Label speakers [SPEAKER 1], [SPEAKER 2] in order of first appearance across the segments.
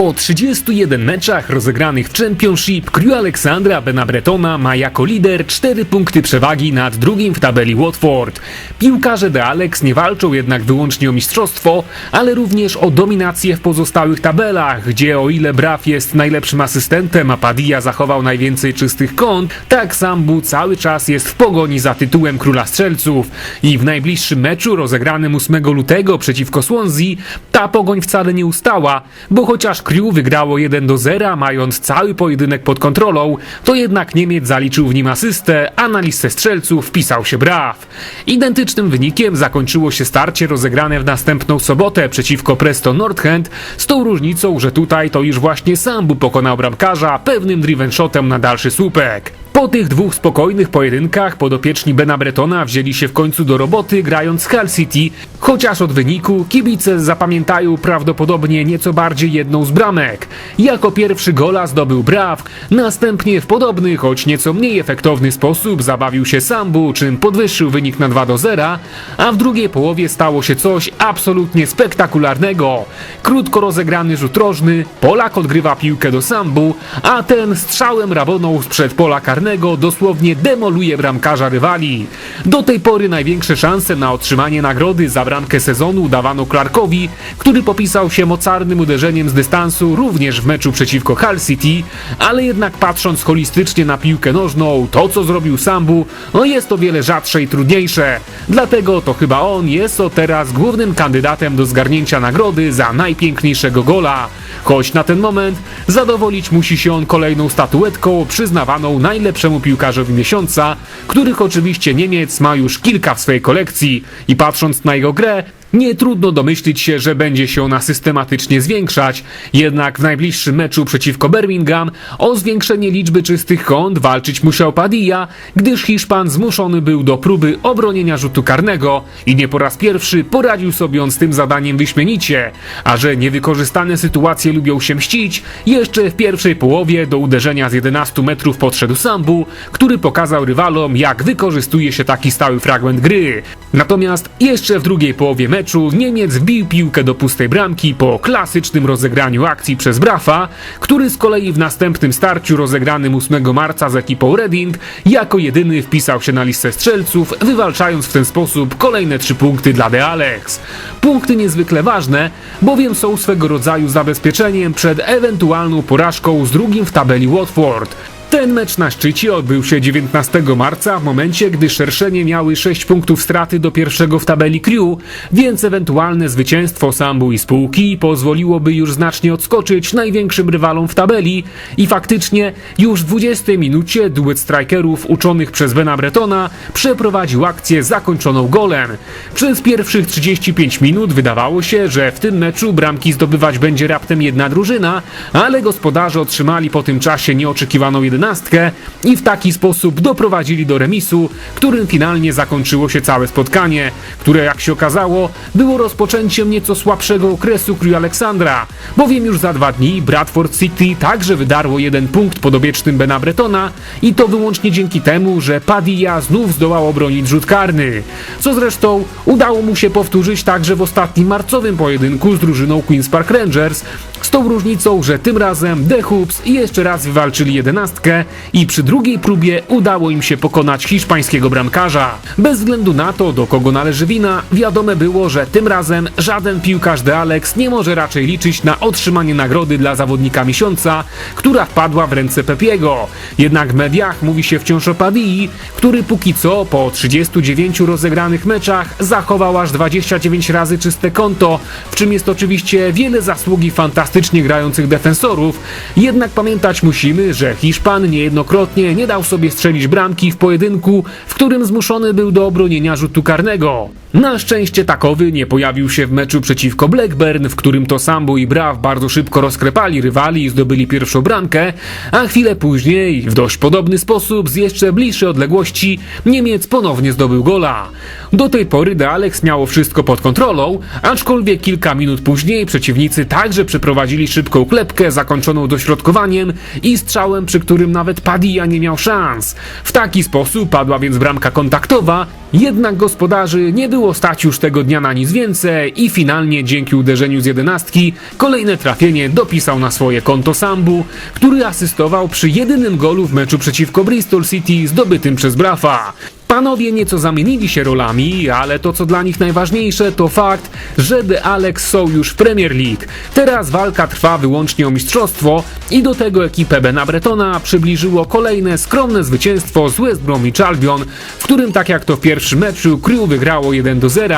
[SPEAKER 1] Po 31 meczach rozegranych w Championship, Crew Aleksandra Benabretona ma jako lider 4 punkty przewagi nad drugim w tabeli Watford. Piłkarze de Alex nie walczą jednak wyłącznie o mistrzostwo, ale również o dominację w pozostałych tabelach, gdzie o ile Braw jest najlepszym asystentem, a Padilla zachował najwięcej czystych kąt, tak Sambu cały czas jest w pogoni za tytułem Króla Strzelców. I w najbliższym meczu rozegranym 8 lutego przeciwko Swansea ta pogoń wcale nie ustała, bo chociaż Crew wygrało 1 do 0, mając cały pojedynek pod kontrolą, to jednak Niemiec zaliczył w nim asystę, a na listę strzelców wpisał się Braw. Identycznym wynikiem zakończyło się starcie rozegrane w następną sobotę przeciwko Preston North End, z tą różnicą, że tutaj to już właśnie Sambu pokonał bramkarza pewnym driven shotem na dalszy słupek. Po tych dwóch spokojnych pojedynkach podopieczni Bena Bretona wzięli się w końcu do roboty grając Hull City, chociaż od wyniku kibice zapamiętają prawdopodobnie nieco bardziej jedną z bramek. Jako pierwszy gola zdobył Braw, następnie w podobny, choć nieco mniej efektowny sposób zabawił się Sambu, czym podwyższył wynik na 2 do 0, a w drugiej połowie stało się coś absolutnie spektakularnego. Krótko rozegrany rzut rożny, Polak odgrywa piłkę do Sambu, a ten strzałem raboną sprzed pola karnego dosłownie demoluje bramkarza rywali. Do tej pory największe szanse na otrzymanie nagrody za bramkę sezonu dawano Clarkowi, który popisał się mocarnym uderzeniem z dystansu również w meczu przeciwko Hull City, ale jednak patrząc holistycznie na piłkę nożną, to co zrobił Sambu, no jest to wiele rzadsze i trudniejsze. Dlatego to chyba on jest o teraz głównym kandydatem do zgarnięcia nagrody za najpiękniejszego gola. Choć na ten moment. Zadowolić musi się on kolejną statuetką przyznawaną najlepszemu piłkarzowi miesiąca, których oczywiście Niemiec ma już kilka w swojej kolekcji. I patrząc na jego grę, nie trudno domyślić się, że będzie się ona systematycznie zwiększać, jednak w najbliższym meczu przeciwko Birmingham o zwiększenie liczby czystych kąt walczyć musiał Padilla, gdyż Hiszpan zmuszony był do próby obronienia rzutu karnego i nie po raz pierwszy poradził sobie on z tym zadaniem wyśmienicie, a że niewykorzystane sytuacje lubią się mścić, jeszcze w pierwszej połowie do uderzenia z 11 metrów podszedł Sambu, który pokazał rywalom jak wykorzystuje się taki stały fragment gry. Natomiast jeszcze w drugiej połowie meczu meczu Niemiec wbił piłkę do pustej bramki po klasycznym rozegraniu akcji przez Brafa, który z kolei w następnym starciu rozegranym 8 marca z ekipą Reading jako jedyny wpisał się na listę strzelców, wywalczając w ten sposób kolejne trzy punkty dla De Alex. Punkty niezwykle ważne, bowiem są swego rodzaju zabezpieczeniem przed ewentualną porażką z drugim w tabeli Watford. Ten mecz na szczycie odbył się 19 marca, w momencie gdy szerszenie miały 6 punktów straty do pierwszego w tabeli Crew, więc ewentualne zwycięstwo Sambu i spółki pozwoliłoby już znacznie odskoczyć największym rywalom w tabeli i faktycznie już w 20 minucie duet strikerów uczonych przez Bena Bretona przeprowadził akcję zakończoną golem. Przez pierwszych 35 minut wydawało się, że w tym meczu bramki zdobywać będzie raptem jedna drużyna, ale gospodarze otrzymali po tym czasie nieoczekiwaną jedenastkę i w taki sposób doprowadzili do remisu, którym finalnie zakończyło się całe spotkanie, które jak się okazało było rozpoczęciem nieco słabszego okresu Crew Aleksandra, bowiem już za dwa dni Bradford City także wydarło jeden punkt podobiecznym Bena Bretona i to wyłącznie dzięki temu, że Padilla znów zdołał obronić rzut karny, co zresztą udało mu się powtórzyć także w ostatnim marcowym pojedynku z drużyną Queen's Park Rangers, z tą różnicą, że tym razem The Hoops jeszcze raz wywalczyli jedenastkę i przy drugiej próbie udało im się pokonać hiszpańskiego bramkarza. Bez względu na to, do kogo należy wina, wiadome było, że tym razem żaden piłkarz de Alex nie może raczej liczyć na otrzymanie nagrody dla zawodnika miesiąca, która wpadła w ręce Pepiego. Jednak w mediach mówi się wciąż o Padii, który póki co po 39 rozegranych meczach zachował aż 29 razy czyste konto, w czym jest oczywiście wiele zasługi fantastycznie grających defensorów, jednak pamiętać musimy, że Hiszpan niejednokrotnie nie dał sobie strzelić bramki w pojedynku, w którym zmuszony był do obronienia rzutu karnego. Na szczęście takowy nie pojawił się w meczu przeciwko Blackburn, w którym to Sambu i Braw bardzo szybko rozkrepali rywali i zdobyli pierwszą bramkę, a chwilę później, w dość podobny sposób, z jeszcze bliższej odległości, Niemiec ponownie zdobył gola. Do tej pory De Alex miało wszystko pod kontrolą, aczkolwiek kilka minut później przeciwnicy także przeprowadzili szybką klepkę zakończoną dośrodkowaniem i strzałem, przy którym nawet Padilla nie miał szans. W taki sposób padła więc bramka kontaktowa Jednak gospodarzy nie było stać już tego dnia na nic więcej i finalnie dzięki uderzeniu z jedenastki kolejne trafienie dopisał na swoje konto Sambu, który asystował przy jedynym golu w meczu przeciwko Bristol City zdobytym przez Brafa. Panowie nieco zamienili się rolami, ale to co dla nich najważniejsze to fakt, że The Alex są już w Premier League. Teraz walka trwa wyłącznie o mistrzostwo i do tego ekipę Bena Bretona przybliżyło kolejne skromne zwycięstwo z West Bromwich Albion, w którym tak jak to w pierwszym meczu Crew wygrało 1 do 0.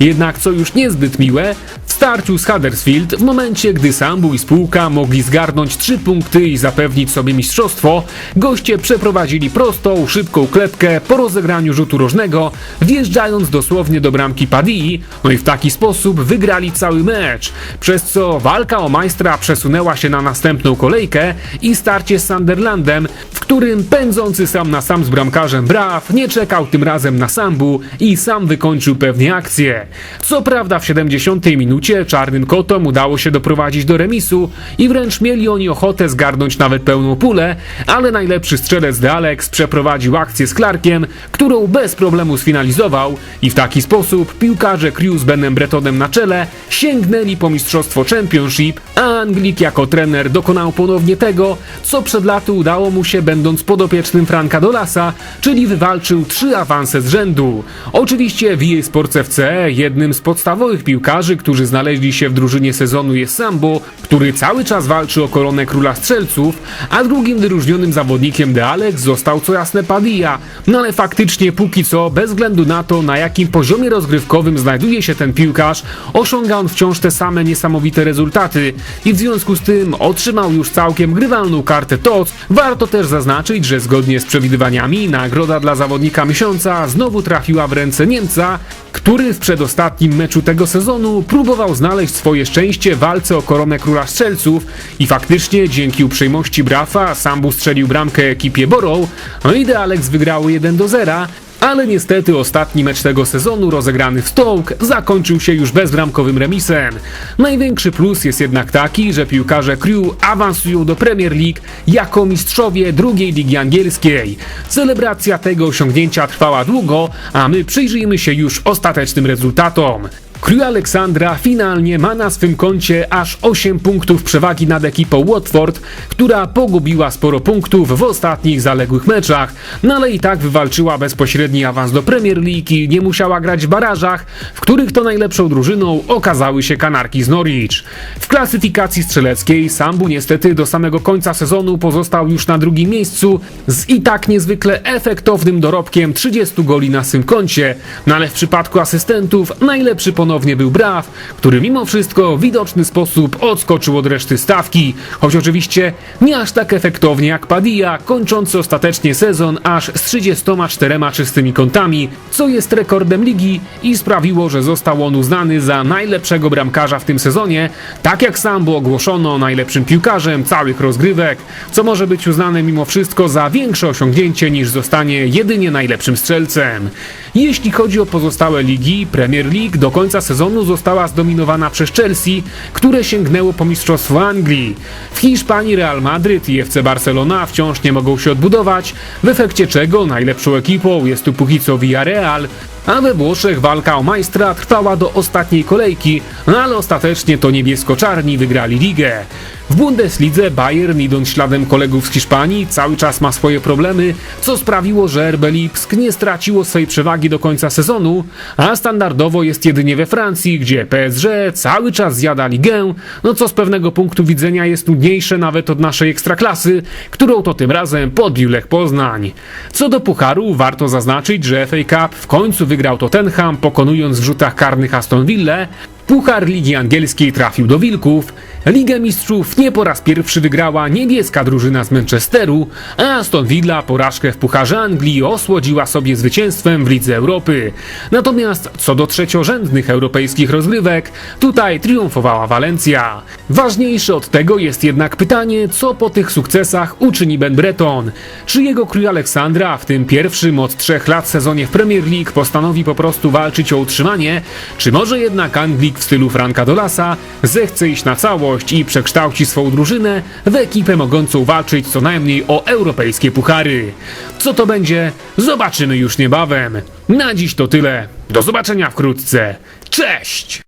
[SPEAKER 1] Jednak co już niezbyt miłe, w starciu z Huddersfield w momencie gdy Sambu i spółka mogli zgarnąć 3 punkty i zapewnić sobie mistrzostwo, goście przeprowadzili prostą, szybką klepkę po rozegraniu rzutu rożnego, wjeżdżając dosłownie do bramki Padii, no i w taki sposób wygrali cały mecz, przez co walka o majstra przesunęła się na następną kolejkę i starcie z Sunderlandem, w którym pędzący sam na sam z bramkarzem Braw nie czekał tym razem na Sambu i sam wykończył pewnie akcję. Co prawda w 70 minucie czarnym kotom udało się doprowadzić do remisu i wręcz mieli oni ochotę zgarnąć nawet pełną pulę, ale najlepszy strzelec de Alex przeprowadził akcję z Clarkiem, którą bez problemu sfinalizował i w taki sposób piłkarze Crew z Benem Bretonem na czele sięgnęli po mistrzostwo Championship, a Anglik jako trener dokonał ponownie tego, co przed laty udało mu się będąc podopiecznym Franka Dolasa, czyli wywalczył trzy awanse z rzędu. Oczywiście w EA Sports FC jednym z podstawowych piłkarzy, którzy znaleźli się w drużynie sezonu jest Sambo, który cały czas walczy o koronę króla strzelców, a drugim wyróżnionym zawodnikiem de Alex został co jasne Padilla, no ale faktycznie póki co, bez względu na to na jakim poziomie rozgrywkowym znajduje się ten piłkarz, osiąga on wciąż te same niesamowite rezultaty i w związku z tym otrzymał już całkiem grywalną kartę TOC. Warto też zaznaczyć, że zgodnie z przewidywaniami nagroda dla zawodnika miesiąca znowu trafiła w ręce Niemca, który w przedostatnim meczu tego sezonu próbował znaleźć swoje szczęście w walce o koronę króla strzelców i faktycznie dzięki uprzejmości Brafa Sambu strzelił bramkę ekipie Borough, no i De Alex wygrało 1 do 0, ale niestety ostatni mecz tego sezonu rozegrany w Stoke zakończył się już bezbramkowym remisem. Największy plus jest jednak taki, że piłkarze Crew awansują do Premier League jako mistrzowie drugiej ligi angielskiej. Celebracja tego osiągnięcia trwała długo, a my przyjrzyjmy się już ostatecznym rezultatom. Crew Aleksandra finalnie ma na swym koncie aż 8 punktów przewagi nad ekipą Watford, która pogubiła sporo punktów w ostatnich zaległych meczach, no ale i tak wywalczyła bezpośredni awans do Premier League i nie musiała grać w barażach, w których to najlepszą drużyną okazały się Kanarki z Norwich. W klasyfikacji strzeleckiej Sambu niestety do samego końca sezonu pozostał już na drugim miejscu z i tak niezwykle efektownym dorobkiem 30 goli na swym koncie, no ale w przypadku asystentów najlepszy ponownie był Braw, który mimo wszystko w widoczny sposób odskoczył od reszty stawki, choć oczywiście nie aż tak efektownie jak Padilla, kończący ostatecznie sezon aż z 34 czystymi kątami, co jest rekordem ligi i sprawiło, że został on uznany za najlepszego bramkarza w tym sezonie, tak jak sam było ogłoszono najlepszym piłkarzem całych rozgrywek, co może być uznane mimo wszystko za większe osiągnięcie niż zostanie jedynie najlepszym strzelcem. Jeśli chodzi o pozostałe ligi, Premier League do końca sezonu została zdominowana przez Chelsea, które sięgnęło po mistrzostwo Anglii. W Hiszpanii Real Madryt i FC Barcelona wciąż nie mogą się odbudować, w efekcie czego najlepszą ekipą jest tu póki co Villarreal, a we Włoszech walka o majstra trwała do ostatniej kolejki, no ale ostatecznie to niebiesko-czarni wygrali ligę. W Bundeslidze Bayern, idąc śladem kolegów z Hiszpanii, cały czas ma swoje problemy, co sprawiło, że RB Lipsk nie straciło swej przewagi do końca sezonu, a standardowo jest jedynie we Francji, gdzie PSG cały czas zjada ligę, no co z pewnego punktu widzenia jest nudniejsze nawet od naszej ekstraklasy, którą to tym razem podbił Lech Poznań. Co do pucharu, warto zaznaczyć, że FA Cup w końcu wygrał Tottenham, pokonując w rzutach karnych Aston Villa, Puchar Ligi Angielskiej trafił do Wilków, Ligę Mistrzów nie po raz pierwszy wygrała niebieska drużyna z Manchesteru, a Aston Villa porażkę w Pucharze Anglii osłodziła sobie zwycięstwem w Lidze Europy. Natomiast co do trzeciorzędnych europejskich rozgrywek, tutaj triumfowała Walencja. Ważniejsze od tego jest jednak pytanie, co po tych sukcesach uczyni Ben Breton. Czy jego krój Aleksandra w tym pierwszym od trzech lat sezonie w Premier League postanowi po prostu walczyć o utrzymanie, czy może jednak Anglik w stylu Franka Dolasa zechce iść na całość i przekształci swą drużynę w ekipę mogącą walczyć co najmniej o europejskie puchary. Co to będzie? Zobaczymy już niebawem. Na dziś to tyle. Do zobaczenia wkrótce. Cześć!